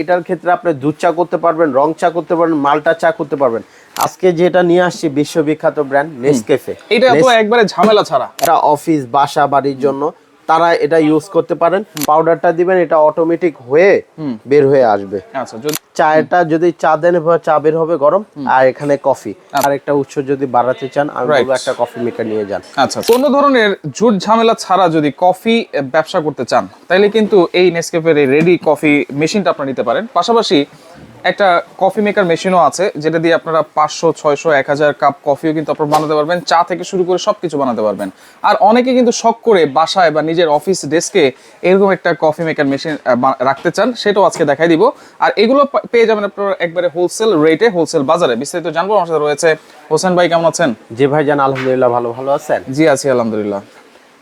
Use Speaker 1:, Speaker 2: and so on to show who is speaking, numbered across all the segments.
Speaker 1: এটার ক্ষেত্রে আপনি দুধ চা করতে পারবেন রং চা করতে পারবেন মালটা চা করতে পারবেন। আজকে যেটা নিয়ে আসছি বিশ্ববিখ্যাত ব্র্যান্ড নেসকেফে
Speaker 2: এটা তো একবারে ঝামেলা ছাড়া।
Speaker 1: এটা অফিস বাসা বাড়ির জন্য। তারা এটা ইউজ করতে পারেন। পাউডারটা দিবেন এটা অটোমেটিক হয়ে বের হয়ে আসবে।
Speaker 2: আচ্ছা যদি
Speaker 1: চায়টা যদি চা দেন চা বের হবে গরম আর এখানে কফি আর একটা উৎস যদি বাড়াতে চান আমি বলব একটা কফি মেকার নিয়ে যান।
Speaker 2: আচ্ছা কোন ধরনের ঝুট ঝামেলা ছাড়া যদি কফি ব্যবসা করতে চান তাহলে কিন্তু এই নেসকেফের এই রেডি কফি মেশিনটা আপনারা নিতে পারেন। পাশাপাশি একটা কফি মেকার মেশিনও আছে যেটা দিয়ে আপনারা পাঁচশো ছয়শো এক হাজার কাপ কফিও কিন্তু আপনারা বানাতে পারবেন চা থেকে শুরু করে সব কিছু বানাতে পারবেন। আর অনেকে কিন্তু শখ করে বাসায় বা নিজের অফিস ডেস্কে এরকম একটা কফি মেকার মেশিন রাখতে চান সেটাও আজকে দেখাই দিব। আর এগুলো পা- পেয়ে যাবেন আপনারা একবারে হোলসেল রেটে হোলসেল বাজারে। বিস্তারিত জানব আমার সাথে রয়েছে হোসেন ভাই কেমন আছেন?
Speaker 1: যে ভাইজান আলহামদুলিল্লাহ ভালো ভালো আছেন?
Speaker 2: জি আছি আলহামদুলিল্লাহ।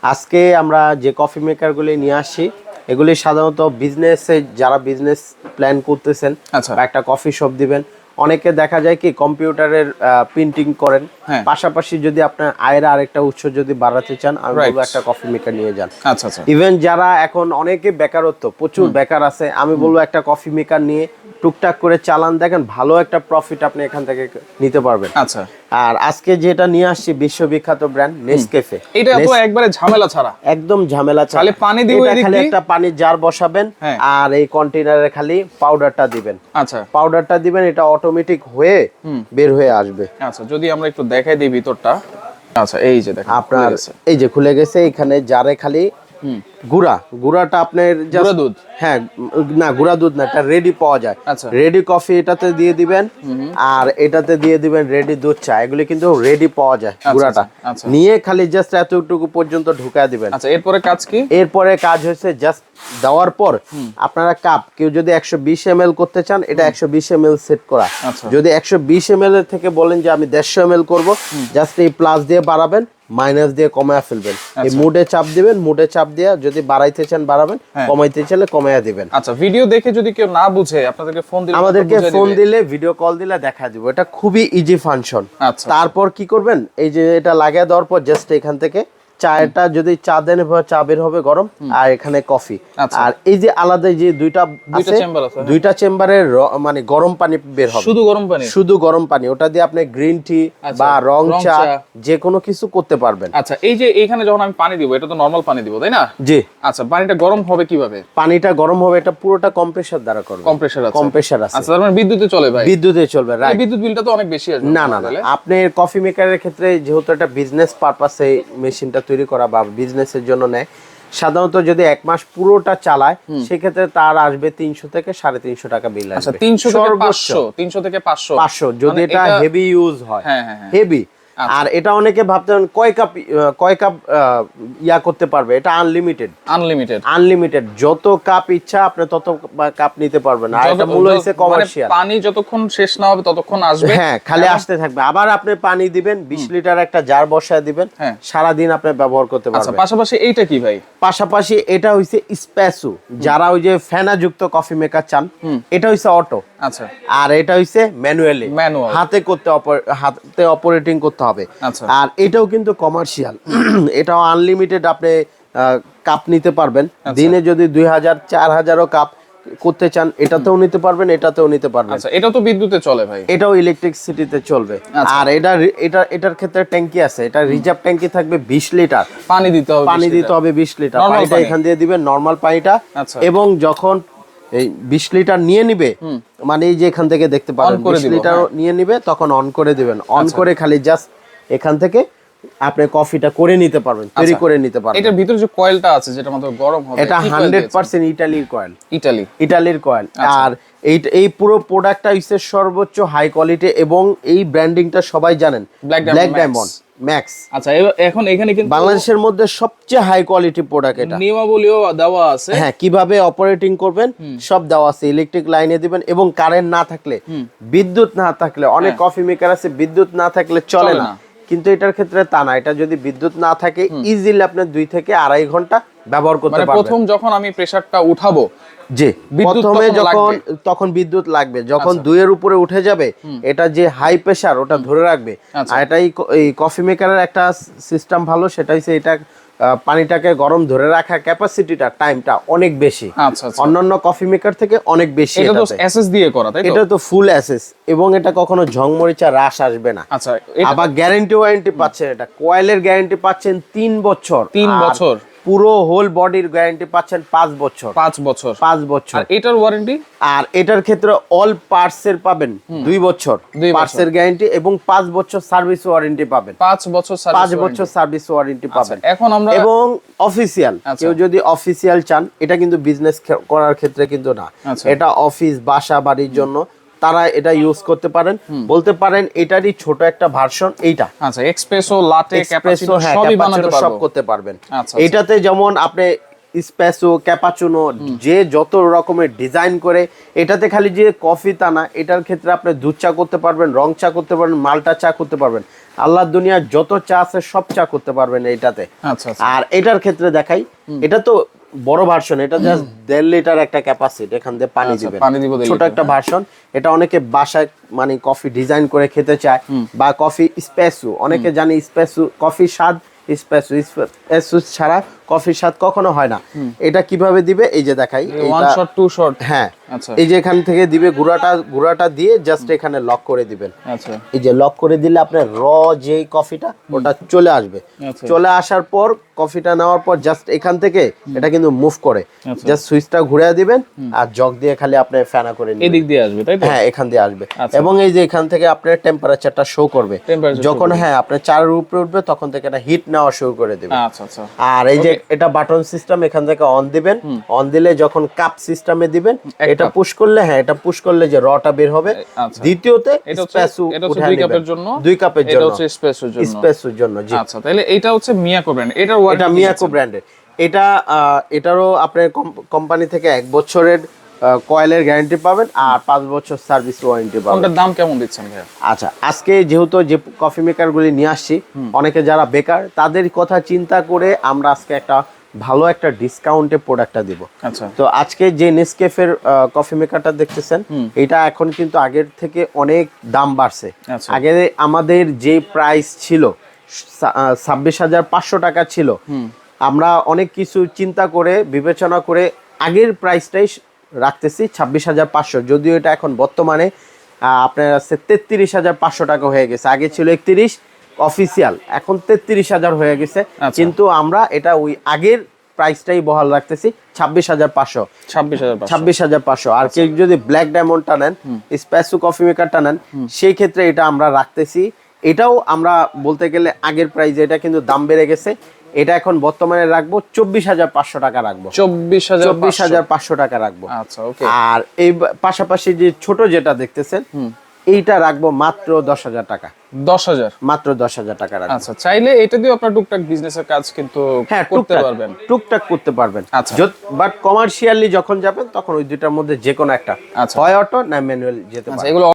Speaker 1: আজকে আমরা যে কফি মেকারগুলি নিয়ে আসছি এগুলি সাধারণত বিজনেসে যারা বিজনেস প্ল্যান করতেছেন
Speaker 2: আচ্ছা।
Speaker 1: একটা কফি শপ দিবেন অনেকে দেখা যায় কি কম্পিউটারের প্রিন্টিং করেন।
Speaker 2: হ্যাঁ।
Speaker 1: পাশাপাশি যদি আপনার আয়ের আরেকটা উৎস যদি বাড়াতে চান আমি বলব একটা কফি মেকার নিয়ে যান।
Speaker 2: আচ্ছা আচ্ছা।
Speaker 1: ইভেন যারা এখন অনেকে বেকারত্ব প্রচুর বেকার আছে আমি বলব একটা কফি মেকার নিয়ে টুকটাক করে চালান দেখেন ভালো একটা প্রফিট আপনি এখান থেকে নিতে পারবেন।
Speaker 2: আচ্ছা।
Speaker 1: আর আজকে যেটা নিয়ে আসছি বিশ্ববিখ্যাত ব্র্যান্ড নেসকেফে
Speaker 2: এটা তো একবারে ঝামেলা ছাড়া।
Speaker 1: একদম ঝামেলা ছাড়া।
Speaker 2: খালি পানি দিব
Speaker 1: এটা খালি একটা পানির জার বসাবেন
Speaker 2: হ্যাঁ।
Speaker 1: আর এই কন্টেনারে খালি পাউডারটা দিবেন।
Speaker 2: আচ্ছা।
Speaker 1: পাউডারটা দিবেন এটা অটোমেটিক হয়ে বের হয়ে আসবে।
Speaker 2: আচ্ছা যদি আমরা একটু দেখাই দিই ভিতরটা। আচ্ছা এই যে দেখেন
Speaker 1: আপনার এই যে খুলে গেছে এখানে জারে খালি গুড়া। গুড়াটা আপনার
Speaker 2: গুঁড়া দুধ?
Speaker 1: হ্যাঁ না গুড়া দুধ না এটা রেডি পাওয়া যায়।
Speaker 2: আচ্ছা।
Speaker 1: রেডি কফি এটাতে দিয়ে দিবেন আর এটাতে দিয়ে দিবেন রেডি দুধ চা। এগুলি কিন্তু রেডি পাওয়া যায় গুড়াটা।
Speaker 2: আচ্ছা, আচ্ছা।
Speaker 1: নিয়ে খালি জাস্ট এতটুকু পর্যন্ত ঢুকায় দিবেন।
Speaker 2: আচ্ছা এরপরে কাজ কি?
Speaker 1: এরপরে কাজ হচ্ছে জাস্ট দেওয়ার পর আপনারা কাপ কেউ যদি একশো বিশ এম করতে চান এটা একশো বিশ এম সেট করা।
Speaker 2: আচ্ছা।
Speaker 1: যদি একশো বিশ এম এর থেকে বলেন যে আমি দেড়শো এম করব জাস্ট এই প্লাস দিয়ে বাড়াবেন মাইনাস দিয়ে কমায় ফেলবেন। এই মুডে চাপ দিবেন মুডে চাপ দিয়ে যদি বাড়াইতে চান বাড়াবেন
Speaker 2: হ্যাঁ।
Speaker 1: কমাইতে চাইলে কমায়া দিবেন।
Speaker 2: আচ্ছা ভিডিও দেখে যদি কেউ না বুঝে আপনাদেরকে ফোন দিলে
Speaker 1: আমাদেরকে ফোন দিলে ভিডিও কল দিলে দেখা দিব। এটা খুবই ইজি ফাংশন
Speaker 2: আচ্ছা।
Speaker 1: তারপর কি করবেন? এই যে এটা লাগিয়ে দেওয়ার পর জাস্ট এখান থেকে চায়টা যদি চা দেন চা বের হবে গরম আর এখানে কফি।
Speaker 2: আচ্ছা।
Speaker 1: আর এই যে আলাদা যে দুইটা
Speaker 2: দুইটা
Speaker 1: আছে
Speaker 2: হ্যাঁ।
Speaker 1: দুইটা চেম্বারে মানে গরম পানি বের হবে।
Speaker 2: শুধু গরম পানি?
Speaker 1: শুধু গরম পানি। ওটা দিয়ে আপনি গ্রিন টি
Speaker 2: আচ্ছা,
Speaker 1: বা রং চা। যে কোনো কিছু করতে পারবেন।
Speaker 2: আচ্ছা এই যে এইখানে যখন আমি পানি দিব এটা তো নরমাল পানি দিব তাই না?
Speaker 1: জি।
Speaker 2: আচ্ছা পানিটা গরম হবে কীভাবে?
Speaker 1: পানিটা গরম হবে এটা পুরোটা কম্প্রেসার দ্বারা করবে।
Speaker 2: কম্প্রেসার আছে।
Speaker 1: কম্প্রেসার আছে।
Speaker 2: আচ্ছা মানে বিদ্যুতে চলে ভাই?
Speaker 1: বিদ্যুতে চলবে
Speaker 2: এই
Speaker 1: রাইট
Speaker 2: বিদ্যুৎ বিলটা তো অনেক বেশি আসবে
Speaker 1: না না না? আপনি কফি মেকারের ক্ষেত্রে যেহেতু একটা বিজনেস পারপাসে মেশিনটা তৈরি করা বা বিজনেসের জন্য নেয়। সাধারণত যদি এক মাস পুরোটা চালায় সেক্ষেত্রে তার আসবে তিনশো থেকে সাড়ে তিনশো টাকা বিল
Speaker 2: আচ্ছা
Speaker 1: আসবে।
Speaker 2: তিনশো
Speaker 1: সর্বোচ্চ।
Speaker 2: পাঁচশো তিনশো থেকে পাঁচশো।
Speaker 1: পাঁচশো যদি
Speaker 2: মানে
Speaker 1: এটা হেভি ইউজ হয়।
Speaker 2: হ্যাঁ, হ্যাঁ, হ্যাঁ।
Speaker 1: হেভি আর এটা অনেকে ভাবতেন কয় কাপ কয় কাপ ইয়া করতে পারবে? এটা আনলিমিটেড
Speaker 2: আনলিমিটেড
Speaker 1: আনলিমিটেড যত কাপ ইচ্ছা আপনি তত কাপ নিতে পারবেন। আর এটা মূল হচ্ছে কমার্শিয়াল
Speaker 2: মানে পানি যতক্ষণ শেষ না হবে ততক্ষণ আসবে।
Speaker 1: হ্যাঁ খালি আসতে থাকবে। আবার আপনি পানি দিবেন বিশ লিটার একটা জার বসায় দিবেন
Speaker 2: হ্যাঁ।
Speaker 1: সারাদিন আপনি ব্যবহার করতে পারবেন
Speaker 2: আচ্ছা
Speaker 1: পারবেন।
Speaker 2: পাশাপাশি এইটা কি ভাই?
Speaker 1: পাশাপাশি এটা হইছে স্প্যাসু যারা ওই যে ফেনা যুক্ত কফি মেকার চান এটা হইছে অটো
Speaker 2: আচ্ছা।
Speaker 1: আর এটা হইছে ম্যানুয়ালি
Speaker 2: Manual।
Speaker 1: হাতে করতে অপার- হাতে অপারেটিং করতে হবে।
Speaker 2: আচ্ছা।
Speaker 1: আর এটাও কিন্তু কমার্শিয়াল এটাও আনলিমিটেড আপনি কাপ নিতে পারবেন।
Speaker 2: আচ্ছা।
Speaker 1: দিনে যদি দুই হাজার চার হাজারও কাপ করতে চান এটাতেও নিতে পারবেন এটাতেও নিতে পারবেন।
Speaker 2: আচ্ছা এটা তো বিদ্যুতে চলে ভাই।
Speaker 1: এটাও ইলেকট্রিসিটিতে চলবে। আর এটা এটা এটার ক্ষেত্রে ট্যাঙ্কি আছে। এটা রিজার্ভ ট্যাঙ্কি থাকবে বিশ লিটার।
Speaker 2: পানি দিতে হবে
Speaker 1: পানি দিতে হবে বিশ লিটার।
Speaker 2: Normal
Speaker 1: পানিটা এখান দিয়ে দিবেন নর্মাল পানিটা। এবং যখন এই বিশ লিটার নিয়ে নিবে মানে এই যে এখান থেকে দেখতে বিশ
Speaker 2: দিব,
Speaker 1: লিটার
Speaker 2: হ্যাঁ।
Speaker 1: নিয়ে নিবে তখন অন করে দিবেন। অন। করে খালি জাস্ট এখান থেকে আপনি কফিটা করে নিতে পারবেন তৈরি
Speaker 2: আচ্ছা।
Speaker 1: করে নিতে পারবেন।
Speaker 2: এটার ভিতরে যে কয়েলটা আছে যেটা মাত্র গরম হবে
Speaker 1: এটা
Speaker 2: কি coil
Speaker 1: হান্ড্রেড পার্সেন্ট ইটালির কয়েল।
Speaker 2: ইটালি।
Speaker 1: ইটালির কয়েল।
Speaker 2: আচ্ছা।
Speaker 1: আর এই এই পুরো প্রোডাক্টটা হচ্ছে সর্বোচ্চ হাই কোয়ালিটি এবং এই ব্র্যান্ডিংটা সবাই জানেন। ব্ল্যাক। ডায়মন্ড ম্যাক্স
Speaker 2: আচ্ছা এখন এখানে কিন্তু
Speaker 1: বাংলাদেশের মধ্যে সবচেয়ে হাই কোয়ালিটি প্রোডাক্ট এটা।
Speaker 2: নিয়মাবলীও দেওয়া আছে।
Speaker 1: হ্যাঁ কীভাবে অপারেটিং করবেন সব দেওয়া আছে। ইলেকট্রিক লাইনে দিবেন এবং কারেন্ট না থাকলে বিদ্যুৎ না থাকলে অনেক কফি মেকার আছে বিদ্যুৎ না থাকলে চলে না। কিন্তু এটার ক্ষেত্রে তা না। এটা যদি বিদ্যুৎ না থাকে ইজিলি আপনি দুই থেকে আড়াই ঘণ্টা ব্যবহার করতে
Speaker 2: মানে
Speaker 1: পারবেন।
Speaker 2: প্রথম যখন আমি প্রেসারটা উঠাবো যে
Speaker 1: প্রথমে যখন তখন বিদ্যুৎ লাগবে। যখন
Speaker 2: দুই
Speaker 1: দুইয়ের উপরে উঠে যাবে এটা যে হাই প্রেসার ওটা ধরে রাখবে।
Speaker 2: আচ্ছা।
Speaker 1: আর এটাই এই কফি মেকারের একটা সিস্টেম ভালো সেটা হচ্ছে এটা পানিটাকে গরম ধরে রাখার ক্যাপাসিটিটা টাইমটা অনেক বেশি।
Speaker 2: আচ্ছা আচ্ছা।
Speaker 1: অন্যান্য কফি মেকার থেকে অনেক বেশি
Speaker 2: এটা তো এসএস দিয়ে করা তাই তো?
Speaker 1: এটা তো ফুল অ্যাসেস এবং এটা কখনো ঝংমরিচা রাস আসবে না।
Speaker 2: আচ্ছা
Speaker 1: আবার গ্যারান্টি ওয়ারেন্টি পাচ্ছেন এটা। কোয়েলের গ্যারান্টি পাচ্ছেন তিন বছর।
Speaker 2: তিন বছর।
Speaker 1: পুরো হোল বডির গ্যারান্টি পাচ্ছেন পাঁচ বছর।
Speaker 2: পাঁচ বছর।
Speaker 1: পাঁচ বছর।
Speaker 2: এটার ওয়ারেন্টি
Speaker 1: আর এটার ক্ষেত্রে অল পার্টস এর পাবেন। দুই বছর।
Speaker 2: দুই
Speaker 1: পার্টস এর গ্যারান্টি এবং পাঁচ বছর সার্ভিস ওয়ারেন্টি পাবেন।
Speaker 2: পাঁচ বছর
Speaker 1: পাঁচ বছর সার্ভিস ওয়ারেন্টি
Speaker 2: আচ্ছা,
Speaker 1: পাবেন।
Speaker 2: এখন আমরা
Speaker 1: এবং অফিসিয়াল
Speaker 2: আচ্ছা।
Speaker 1: কেউ যদি অফিসিয়াল চান এটা কিন্তু বিজনেস করার ক্ষেত্রে কিন্তু না।
Speaker 2: আচ্ছা।
Speaker 1: এটা অফিস বাসা বাড়ির জন্য। তারা এটা ইউজ করতে পারেন। বলতে পারেন এটারই ছোট একটা ভার্সন এইটা।
Speaker 2: আচ্ছা এক্সপ্রেসো লাটে ক্যাপাচিনো সবই বানাতে
Speaker 1: সব করতে পারবেন।
Speaker 2: আচ্ছা, আচ্ছা।
Speaker 1: এটাতে যেমন আপনি স্পেসো ক্যাপাচুনো যে যত রকমের ডিজাইন করে এটাতে খালি যে কফি তা না এটার ক্ষেত্রে আপনি দুধ চা করতে পারবেন রং চা করতে পারবেন মালটা চা করতে পারবেন। আল্লাহর দুনিয়ার যত চা আছে সব চা করতে পারবেন এইটাতে।
Speaker 2: আচ্ছা আচ্ছা।
Speaker 1: আর এটার ক্ষেত্রে দেখাই এটা তো বড় ভার্সন এটা জাস্ট দেড় লিটার একটা ক্যাপাসিটি এখান দিয়ে পানি
Speaker 2: আচ্ছা, দিব
Speaker 1: ছোট একটা ভার্সন এটা অনেকে বাসায় মানে কফি ডিজাইন করে খেতে চায় বা কফি স্পেসু অনেকে জানে স্পেসু কফি স্বাদ স্পেসু স্পেসু ছাড়া কফির স্বাদ কখনো হয় না। এটা কীভাবে দিবে? এই যে দেখাই
Speaker 2: ওয়ান শট টু শট
Speaker 1: হ্যাঁ
Speaker 2: আচ্ছা।
Speaker 1: এই যে এখান থেকে দিবে গুঁড়াটা গুঁড়াটা দিয়ে জাস্ট এখানে লক করে দিবেন।
Speaker 2: আচ্ছা।
Speaker 1: এই যে লক করে দিলে আপনার র যে কফিটা ওটা চলে আসবে। চলে আসার পর কফিটা নেওয়ার পর জাস্ট এখান থেকে এটা কিন্তু মুভ করে। জাস্ট সুইচটা ঘুরে দিবেন আর জগ দিয়ে খালি আপনি ফেনা করে নিবেন।
Speaker 2: এদিক দিয়ে আসবে তাই তো?
Speaker 1: হ্যাঁ এখান দিয়ে আসবে।
Speaker 2: আচ্ছা।
Speaker 1: এবং এই যে এখান থেকে আপনার টেম্পারেচারটা শো করবে। যখন হ্যাঁ আপনার চারের উপরে উঠবে তখন থেকে এটা হিট নেওয়া শুরু করে দেবে
Speaker 2: আচ্ছা আচ্ছা।
Speaker 1: আর এই যে এটা বাটন সিস্টেম এখান থেকে অন দিবেন। অন দিলে যখন কাপ সিস্টেমে দিবেন এটা পুশ করলে হ্যাঁ এটা পুশ করলে যে রটা বের হবে। দ্বিতীয়তে
Speaker 2: এটা
Speaker 1: স্পেসু
Speaker 2: এটা দুই কাপের জন্য?
Speaker 1: দুই কাপের
Speaker 2: এটা
Speaker 1: জন্য।
Speaker 2: হচ্ছে স্পেসের জন্য।
Speaker 1: স্পেসুর জন্য জি।
Speaker 2: আচ্ছা তাহলে এটা হচ্ছে মিয়াকো ব্র্যান্ড এটার
Speaker 1: এটা মিয়াকো ব্র্যান্ডের এটা এটারও আপনার কোম্পানি থেকে এক বছরের কয়েলের গ্যারান্টি পাবেন আর পাঁচ বছর সার্ভিস ওয়ারেন্টি পাবেন।
Speaker 2: কোনটার দাম কেমন দিচ্ছেন ভাইয়া?
Speaker 1: আচ্ছা আজকে যেহেতু যে কফি মেকারগুলি নিয়ে আসছি অনেকে যারা বেকার তাদের কথা চিন্তা করে আমরা আজকে একটা ভালো একটা ডিসকাউন্টে প্রোডাক্টটা দিব।
Speaker 2: আচ্ছা।
Speaker 1: তো আজকে যে নেসকেফের কফি মেকারটা দেখতেছেন এটা এখন কিন্তু আগের থেকে অনেক দাম বাড়ছে।
Speaker 2: আচ্ছা।
Speaker 1: আগে আমাদের যে প্রাইস ছিল ছাব্বিশ হাজার পাঁচশো টাকা ছিল। আমরা অনেক কিছু চিন্তা করে বিবেচনা করে আগের প্রাইসটাই রাখতেছি ছাব্বিশ হাজার পাঁচশো। যদিও এটা এখন বর্তমানে আপনার আছে তেত্রিশ হাজার পাঁচশো টাকা হয়ে গেছে। আগে ছিল একত্রিশ অফিসিয়াল এখন তেত্রিশ হাজার হয়ে গেছে।
Speaker 2: আচ্ছা।
Speaker 1: কিন্তু আমরা এটা ওই আগের প্রাইসটাই বহাল রাখতেছি ছাব্বিশ হাজার পাঁচশো।
Speaker 2: ছাব্বিশ হাজার
Speaker 1: ছাব্বিশ হাজার পাঁচশো। আর কেউ যদি ব্ল্যাক ডায়মন্ডটা নেন স্প্যাসু কফি মেকারটা নেন সেই ক্ষেত্রে এটা আমরা রাখতেছি। এটাও আমরা বলতে গেলে আগের প্রাইস এটা কিন্তু দাম বেড়ে গেছে। এটা এখন বর্তমানে রাখব চব্বিশ হাজার পাঁচশো টাকা রাখব।
Speaker 2: চব্বিশ হাজার
Speaker 1: চব্বিশ হাজার পাঁচশো টাকা রাখব।
Speaker 2: আচ্ছা ওকে
Speaker 1: আর এই পাশাপাশি যে ছোট যেটা দেখতেছেন এইটা রাখব মাত্র দশ হাজার টাকা।
Speaker 2: দশ হাজার?
Speaker 1: মাত্র দশ হাজার টাকা রাখব।
Speaker 2: আচ্ছা চাইলে এটা দিয়ে আপনার টুকটাক বিজনেসের কাজ কিন্তু
Speaker 1: হ্যাঁ
Speaker 2: করতে পারবেন।
Speaker 1: টুকটাক করতে পারবেন।
Speaker 2: আচ্ছা।
Speaker 1: বাট কমার্শিয়ালি যখন যাবেন তখন ওই দুইটার মধ্যে যে কোনো একটা।
Speaker 2: আচ্ছা।
Speaker 1: হয় অটো না ম্যানুয়াল যেতে
Speaker 2: আচ্ছা এগুলো